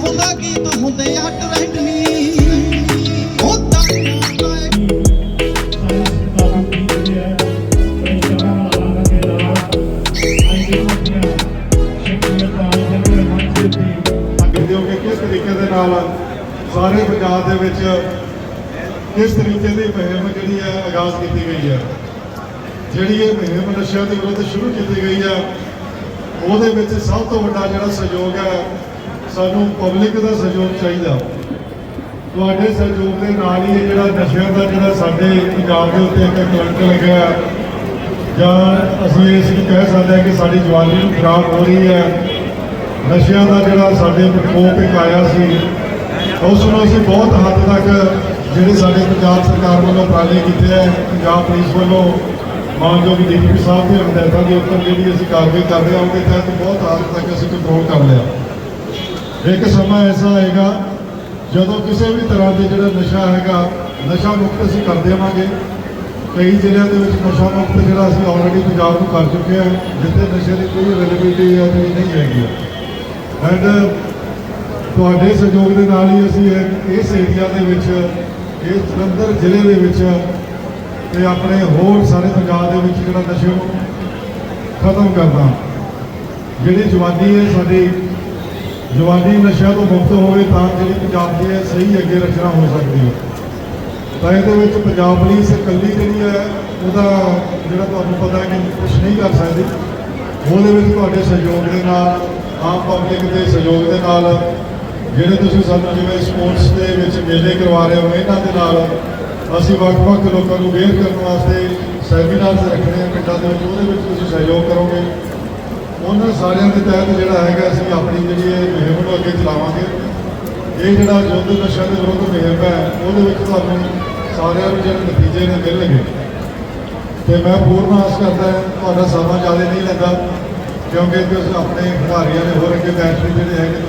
ਹੁੰਦੇ ਹੱਟ ਰੈਡਨੀ ਉਹ ਤਾਂ ਸਕਦੇ ਹੋ ਕਿਸ ਤਰੀਕੇ ਦੇ ਨਾਲ ਸਾਰੇ ਪੰਜਾਬ ਦੇ ਵਿੱਚ ਕਿਸ ਤਰੀਕੇ ਦੀ ਮੁਹਿੰਮ ਜਿਹੜੀ ਹੈ ਆਗਾਜ਼ ਕੀਤੀ ਗਈ ਹੈ? ਜਿਹੜੀ ਇਹ ਮੁਹਿੰਮ ਨਸ਼ਿਆਂ ਦੇ ਵਿਰੁੱਧ ਸ਼ੁਰੂ ਕੀਤੀ ਗਈ ਹੈ, ਉਹਦੇ ਵਿੱਚ ਸਭ ਤੋਂ ਵੱਡਾ ਜਿਹੜਾ ਸਹਿਯੋਗ ਹੈ ਸਾਨੂੰ ਪਬਲਿਕ ਦਾ ਸਹਿਯੋਗ ਚਾਹੀਦਾ। ਤੁਹਾਡੇ ਸਹਿਯੋਗ ਦੇ ਨਾਲ ਹੀ ਇਹ ਜਿਹੜਾ ਨਸ਼ਿਆਂ ਦਾ ਜਿਹੜਾ ਸਾਡੇ ਪੰਜਾਬ ਦੇ ਉੱਤੇ ਇੱਕ ਕਲੰਕ ਲੱਗਿਆ ਜਾਂ ਅਸੀਂ ਇਸ ਨੂੰ ਕਹਿ ਸਕਦੇ ਹਾਂ ਕਿ ਸਾਡੀ ਜਵਾਨੀ ਨੂੰ ਖਰਾਬ ਹੋ ਰਹੀ ਹੈ। ਨਸ਼ਿਆਂ ਦਾ ਜਿਹੜਾ ਸਾਡੇ ਪ੍ਰਕੋਪ ਇੱਕ ਆਇਆ ਸੀ, ਉਸ ਨੂੰ ਅਸੀਂ ਬਹੁਤ ਹੱਦ ਤੱਕ ਜਿਹੜੇ ਸਾਡੇ ਪੰਜਾਬ ਸਰਕਾਰ ਵੱਲੋਂ ਉਪਰਾਲੇ ਕੀਤੇ ਹੈ ਪੰਜਾਬ ਪੁਲਿਸ ਵੱਲੋਂ ਮਾਨਯੋਗ ਡੀਜੀਪੀ ਸਾਹਿਬ ਦੇ ਹਦਾਇਤਾਂ ਦੇ ਉੱਪਰ ਜਿਹੜੀ ਅਸੀਂ ਕਾਰਵਾਈ ਕਰ ਰਹੇ ਹਾਂ, ਉਹਦੇ ਤਹਿਤ ਬਹੁਤ ਹੱਦ ਤੱਕ ਅਸੀਂ ਕੰਟਰੋਲ ਕਰ ਲਿਆ। ਇੱਕ ਸਮਾਂ ਐਸਾ ਆਏਗਾ ਜਦੋਂ ਕਿਸੇ ਵੀ ਤਰ੍ਹਾਂ ਦੇ ਜਿਹੜਾ ਨਸ਼ਾ ਹੈਗਾ, ਨਸ਼ਾ ਮੁਕਤ ਅਸੀਂ ਕਰ ਦੇਵਾਂਗੇ। ਕਈ ਜ਼ਿਲ੍ਹਿਆਂ ਦੇ ਵਿੱਚ ਨਸ਼ਾ ਮੁਕਤ ਜਿਹੜਾ ਅਸੀਂ ਆਲਰੇਡੀ ਪੰਜਾਬ ਨੂੰ ਕਰ ਚੁੱਕੇ ਹਾਂ, ਜਿੱਥੇ ਨਸ਼ੇ ਦੀ ਕੋਈ ਅਵੇਲੇਬਿਲਟੀ ਹੈ ਜਿਹੜੀ ਨਹੀਂ ਹੈਗੀ। ਐਂਡ ਤੁਹਾਡੇ ਸਹਿਯੋਗ ਦੇ ਨਾਲ ਹੀ ਅਸੀਂ ਇਸ ਏਰੀਆ ਦੇ ਵਿੱਚ, ਇਸ ਜਲੰਧਰ ਜ਼ਿਲ੍ਹੇ ਦੇ ਵਿੱਚ ਤੇ ਆਪਣੇ ਹੋਰ ਸਾਰੇ ਪੰਜਾਬ ਦੇ ਵਿੱਚ ਜਿਹੜਾ ਨਸ਼ੇ ਨੂੰ ਖਤਮ ਕਰਨਾ। ਜਿਹੜੀ ਜਵਾਨੀ ਹੈ ਸਾਡੀ ਜਵਾਨੀ ਨਸ਼ਿਆਂ ਤੋਂ ਮੁਕਤ ਹੋਵੇ ਤਾਂ ਜਿਹੜੀ ਪੰਜਾਬ ਦੀ ਹੈ ਸਹੀ ਅੱਗੇ ਰਚਨਾ ਹੋ ਸਕਦੀ ਹੈ। ਤਾਂ ਇਹਦੇ ਵਿੱਚ ਪੰਜਾਬ ਪੁਲਿਸ ਇਕੱਲੀ ਜਿਹੜੀ ਹੈ, ਉਹਦਾ ਜਿਹੜਾ ਤੁਹਾਨੂੰ ਪਤਾ ਹੈ ਕਿ ਕੁਝ ਨਹੀਂ ਕਰ ਸਕਦੀ। ਉਹਦੇ ਵਿੱਚ ਤੁਹਾਡੇ ਸਹਿਯੋਗ ਦੇ ਨਾਲ, ਆਮ ਪਬਲਿਕ ਦੇ ਸਹਿਯੋਗ ਦੇ ਨਾਲ, ਜਿਹੜੇ ਤੁਸੀਂ ਸਾਨੂੰ ਜਿਵੇਂ ਸਪੋਰਟਸ ਦੇ ਵਿੱਚ ਮੇਲੇ ਕਰਵਾ ਰਹੇ ਹੋ, ਇਹਨਾਂ ਦੇ ਨਾਲ ਅਸੀਂ ਵੱਖ-ਵੱਖ ਲੋਕਾਂ ਨੂੰ ਵੇਅਰ ਕਰਨ ਵਾਸਤੇ ਸੈਮੀਨਾਰਸ ਰੱਖਣੇ ਆ ਪਿੰਡਾਂ ਦੇ ਵਿੱਚ, ਉਹਦੇ ਵਿੱਚ ਤੁਸੀਂ ਸਹਿਯੋਗ ਕਰੋਗੇ। ਉਹਨਾਂ ਸਾਰਿਆਂ ਦੇ ਤਹਿਤ ਜਿਹੜਾ ਹੈਗਾ ਅਸੀਂ ਆਪਣੀ ਜਿਹੜੀ ਇਹ ਮੁਹਿੰਮ ਨੂੰ ਅੱਗੇ ਚਲਾਵਾਂਗੇ। ਇਹ ਜਿਹੜਾ ਯੁੱਧ ਨਸ਼ਾ ਦੇ ਵਿਰੁੱਧ ਮੁਹਿੰਮ ਹੈ, ਉਹਦੇ ਵਿੱਚ ਤੁਹਾਨੂੰ ਸਾਰਿਆਂ ਨੂੰ ਜਿਹੜੇ ਨਤੀਜੇ ਨੇ ਮਿਲਣਗੇ। ਤੇ ਮੈਂ ਪੂਰਨ ਆਸ ਕਰਦਾ ਤੁਹਾਡਾ ਸਮਾਂ ਜ਼ਿਆਦਾ ਨਹੀਂ ਲੈਂਦਾ, ਕਿਉਂਕਿ ਤੁਸੀਂ ਆਪਣੇ ਖਿਡਾਰੀਆਂ ਨੇ ਹੋਰ ਅੱਗੇ ਮੈਚ ਜਿਹੜੇ ਹੈਗੇ